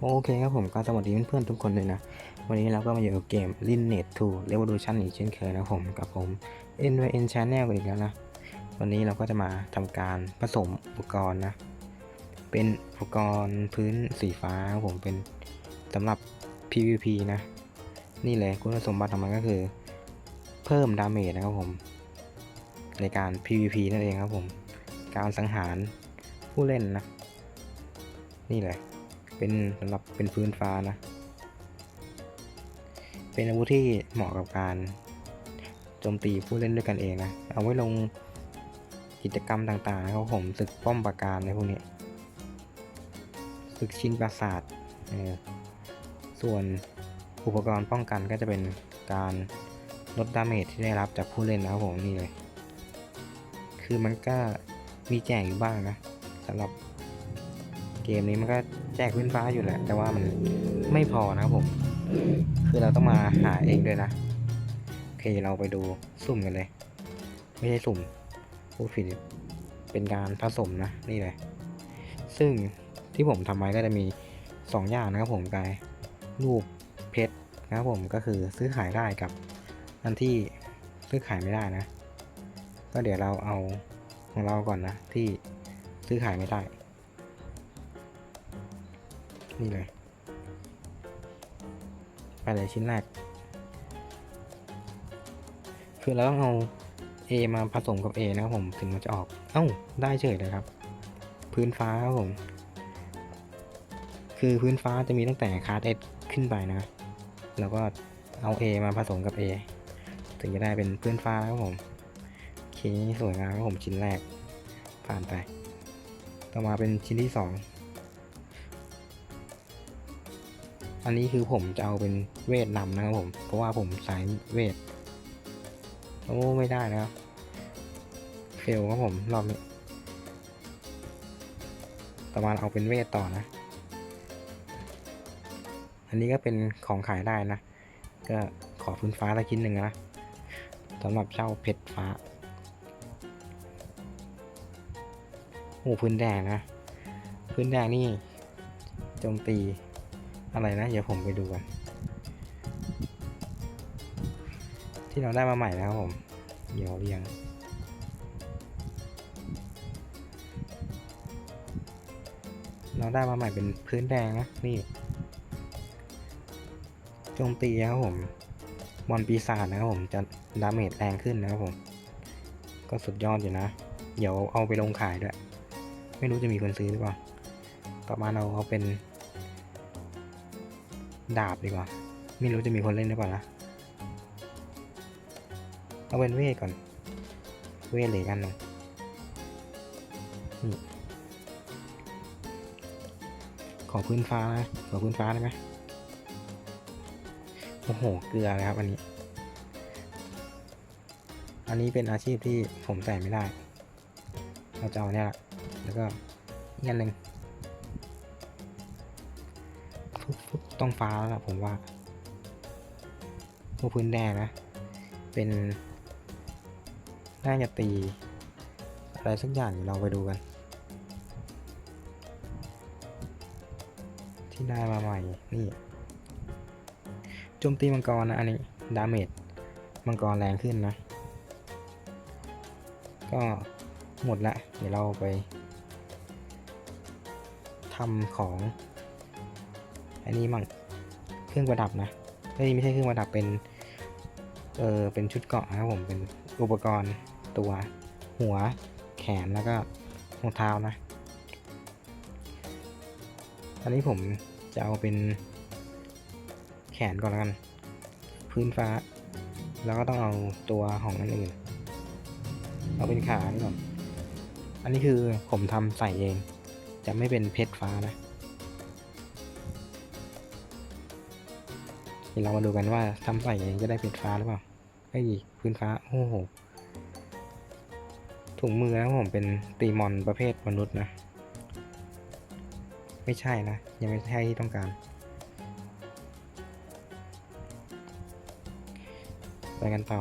โอเคครับผมก็สวัสดีเพื่อนๆทุกคนเลยนะ วันนี้เราก็มาอยู่กับเกม l i n e t 2 Revolution อีกเช่นเคยนะผมกับผม NYN Channel กันอีกแล้วนะ วันนี้เราก็จะมาทำการผสมอุปกรณ์นะ เป็นอุปกรณ์พื้นสีฟ้าครับผมเป็นสำหรับ PVP นะ นี่เลยคุณสมบัติของมันก็คือ เพิ่มดาเมจนะครับผม ในการ PVP นั่นเองครับผม การสังหารผู้เล่นนะ นี่เลย เป็นสำหรับเป็นพื้นฟ้านะ เป็นอาวุธที่เหมาะกับการโจมตีผู้เล่นด้วยกันเองนะ เอาไว้ลงกิจกรรมต่างๆครับผมศึกป้อมปราการในพวกนี้ศึกชินปราสาทส่วนอุปกรณ์ป้องกันก็จะเป็นการลดดาเมจที่ได้รับจากผู้เล่นนะครับผมนี่เลย คือมันก็มีแจกอยู่บ้างนะสำหรับ เกมนี้มันก็แจกพื้นฟ้าอยู่แหละ แต่ว่ามันไม่พอนะครับผม คือเราต้องมาหาเองด้วยนะ โอเคเราไปดูสุ่มกันเลย ไม่ใช่สุ่มพูดผิดเป็นการผสมนะนี่เลย ซึ่งที่ผมทำไว้ก็จะมี 2 อย่างนะครับผมกายรูปเพชรนะครับผมก็คือซื้อขายได้กับอันที่ซื้อขายไม่ได้นะ ก็เดี๋ยวเราเอาของเราก่อนนะที่ซื้อขายไม่ได้ นี่เลย ไปเลยชิ้นแรก คือเราต้องเอา A มาผสมกับ A นะครับผมถึงมันจะออก เอ้า ได้เฉยเลยครับ พื้นฟ้าครับผม คือพื้นฟ้าจะมีตั้งแต่คาร์ดเอขึ้นไปนะ แล้วก็เอา A มาผสมกับ A ถึงจะได้เป็นพื้นฟ้าครับผมโอเคสวยงามครับผมชิ้นแรก ผ่านไป ต่อมาเป็นชิ้นที่สอง อันนี้คือผมจะเอาเป็นเวทนำนะครับผม เพราะว่าผมสายเวท โอ้ไม่ได้นะครับ เฟลครับผมรอบนี้ต่อมาเอาเป็นเวทต่อนะ อันนี้ก็เป็นของขายได้นะ ก็ขอพื้นฟ้าละชิ้นหนึ่งนะสำหรับเจ้าเพชรฟ้าโอ้พื้นแดงนะ พื้นแดงนี่โจมตี อะไรนะ เดี๋ยวผมไปดูกัน ที่เราได้มาใหม่นะครับผม เดี๋ยวเรียง เราได้มาใหม่เป็นพื้นแดงนะ นี่โจมตีครับผม บอลปีศาจนะครับผม จะดาเมจแรงขึ้นนะครับผม ก็สุดยอดอยู่นะ เดี๋ยวเอาไปลงขายด้วย ไม่รู้จะมีคนซื้อหรือเปล่า ต่อมาเราเอาเป็น ดาบดีกว่า ไม่รู้จะมีคนเล่นหรือเปล่านะ เอาเป็นเวทก่อน เวทเลยกันหนึ่งขอพื้นฟ้านะขอพื้นฟ้าได้ไหมโอ้โห เกลือเลยครับอันนี้ อันนี้เป็นอาชีพที่ผมใส่ไม่ได้ เราจะเอาเนี่ยแหละ แล้วก็อีกอันหนึ่ง ต้องฟ้าแล้วล่ะผมว่าพวกพื้นแดงนะ เป็น น่าจะตี อะไรสักอย่างเดี๋ยวเราไปดูกัน ที่ได้มาใหม่ นี่โจมตีมังกรนะ อันนี้ ดาเมจมังกรแรงขึ้นนะ ก็หมดละ เดี๋ยวเราไปทำของ อันนี้มั่งเครื่องประดับนะเอ้ยไม่ใช่เครื่องประดับเป็นเออเป็นชุดเกาะนะครับผมเป็นอุปกรณ์ตัวหัวแขนแล้วก็รองเท้านะอันนี้ผมจะเอาเป็นแขนก่อนแล้วกัน พื้นฟ้า แล้วก็ต้องเอาตัวของอันอื่นเอาเป็นขานี่ก่อน อันนี้คือผมทำใส่เอง จะไม่เป็นเพชรฟ้านะ ดี๋ยวเรามาดูกันว่าทำใส่จะได้เพชรฟ้าหรือเปล่าไอ้ยพื้นฟ้า โอ้โห ถุงมือนะผมเป็นตีมอนประเภทมนุษย์นะ ไม่ใช่นะ ยังไม่ใช่ที่ต้องการไปกันต่อ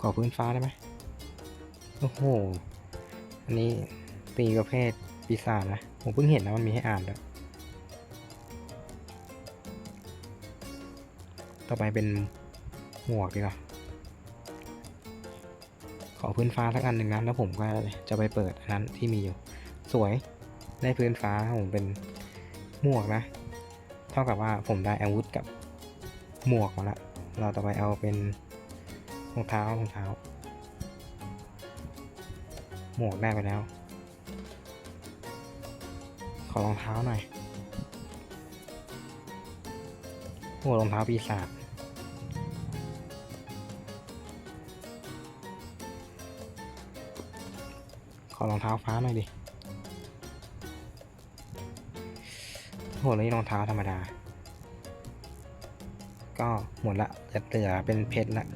ขอพื้นฟ้าได้ไหมโอ้โห อันนี้ตีประเภทปีศาจนะ ผมเพิ่งเห็นนะมันมีให้อ่านด้วย ต่อไปเป็นหมวกดีกว่าขอพื้นฟ้าสักอันหนึ่งนะแล้วผมก็จะไปเปิดอันนั้นที่มีอยู่ สวยได้พื้นฟ้าผมเป็นหมวกนะ เท่ากับว่าผมได้อาวุธกับหมวกมาละเราต่อไปเอาเป็นรองเท้ารองเท้า หมวกได้ไปแล้ว ขอรองเท้าหน่อย โอ้รองเท้าปีศาจขอรองเท้าฟ้าหน่อยดิโหนี่รองเท้าธรรมดา ก็หมดละเหลือเป็นเพชรละ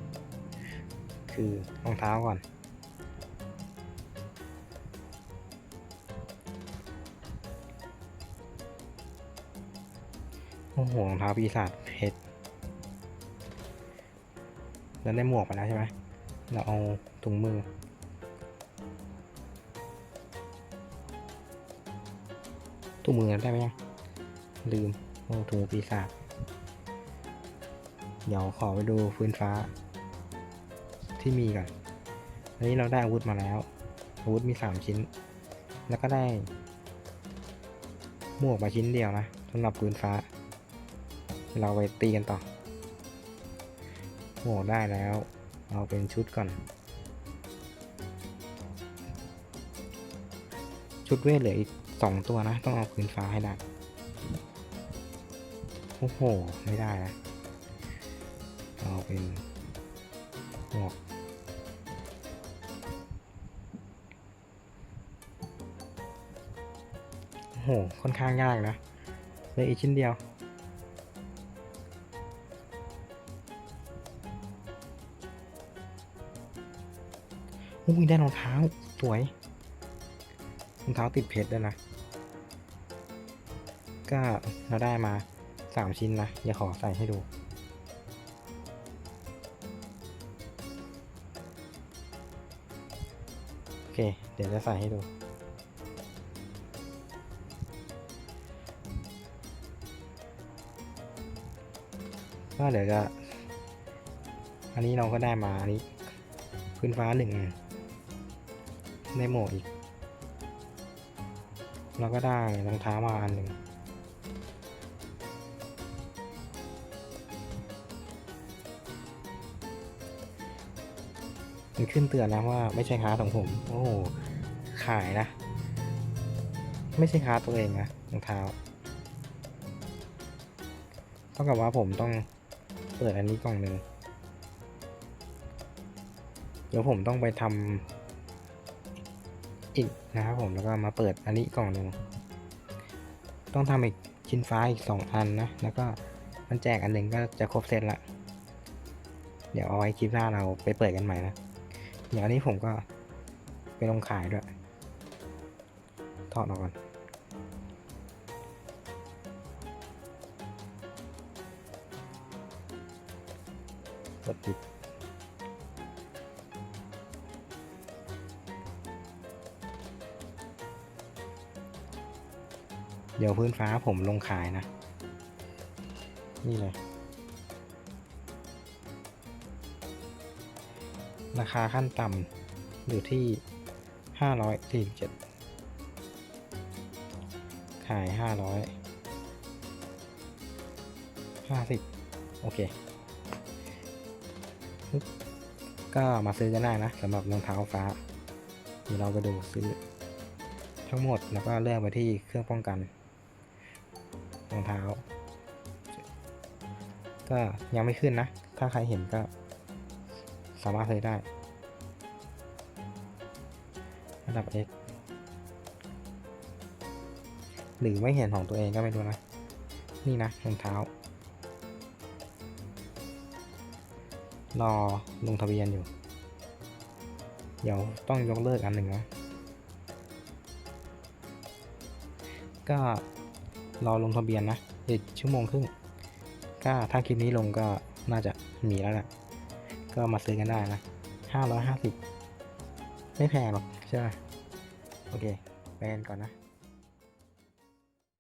คือรองเท้าก่อน โอ้โหรองเท้าปีศาจเพชรแล้วได้หมวกไปแล้วใช่ไหมเราเอาถุงมือ ถุงมือได้ไหมยังลืมโอ้ถุงปีศาจเดี๋ยวขอไปดูฟื้นฟ้า ที่มีก่อน อันนี้เราได้อาวุธมาแล้ว อาวุธมีสามชิ้น แล้วก็ได้ หมวกมาชิ้นเดียวนะสำหรับฟืนฟ้า เราไปตีกันต่อหมวกได้แล้วเอาเป็นชุดก่อน ชุดเวทเหลืออีกสองตัวนะ ต้องเอาพื้นฟ้าให้ได้ โอ้โห ไม่ได้นะเอาเป็นหมวกโอ้โหค่อนข้างยากนะเหลยอีกชิ้นเดียว อุ้ยได้รองเท้า สวยรองเท้าติดเพชรด้วยนะ ก็เราได้มาสามชิ้นนะอย่าขอใส่ให้ดู โอเค เดี๋ยวจะใส่ให้ดูก็เดี๋ยวจะ อันนี้เราก็ได้มา อันนี้พื้นฟ้าหนึ่ง ได้หมวกอีกเราก็ได้รองเท้ามาอันหนึ่งมันขึ้นเตือนนะว่าไม่ใช่ค้าของผม โอ้โห ขายนะ ไม่ใช่ค้าตัวเองนะรองเท้า เท่ากับว่าผมต้องเปิดอันนี้กล่องหนึ่งเดี๋ยวผมต้องไปทำ อีกนะครับผมแล้วก็มาเปิดอันนี้กล่องหนึ่งต้องทำอีกชิ้นฟ้าอีกสองอันนะแล้วก็มันแจกอันหนึ่งก็จะครบเซตละ เดี๋ยวเอาไว้คลิปหน้าเราไปเปิดกันใหม่นะอย่างอันนี้ผมก็ไปลงขายด้วยถอดออกก่อนกดปิด เดี๋ยวพื้นฟ้าผมลงขายนะ นี่เลย ราคาขั้นต่ำอยู่ที่ 547 ขาย 500 50 โอเค ก็มาซื้อกันได้นะสำหรับรองเท้าฟ้า เดี๋ยวเราไปดูซื้อทั้งหมดแล้วก็เลือกไปที่เครื่องป้องกัน รองเท้า ก็ยังไม่ขึ้นนะ ถ้าใครเห็นก็สามารถซื้ได้ระดับ X หรือไม่เห็นของตัวเองก็ไม่รู้นะ นี่นะรองเท้า รอลงทะเบียนอยู่ เดี๋ยวต้องยกเลิกอันหนึ่งนะก็ รอลงทะเบียนนะอีกชั่วโมงครึ่งก็ถ้าคลิปนี้ลงก็น่าจะมีแล้วแหละก็มาซื้อกันได้นะห้าร้อยห้าสิบไม่แพงหรอกใช่ไหมโอเค ไปกันก่อนนะ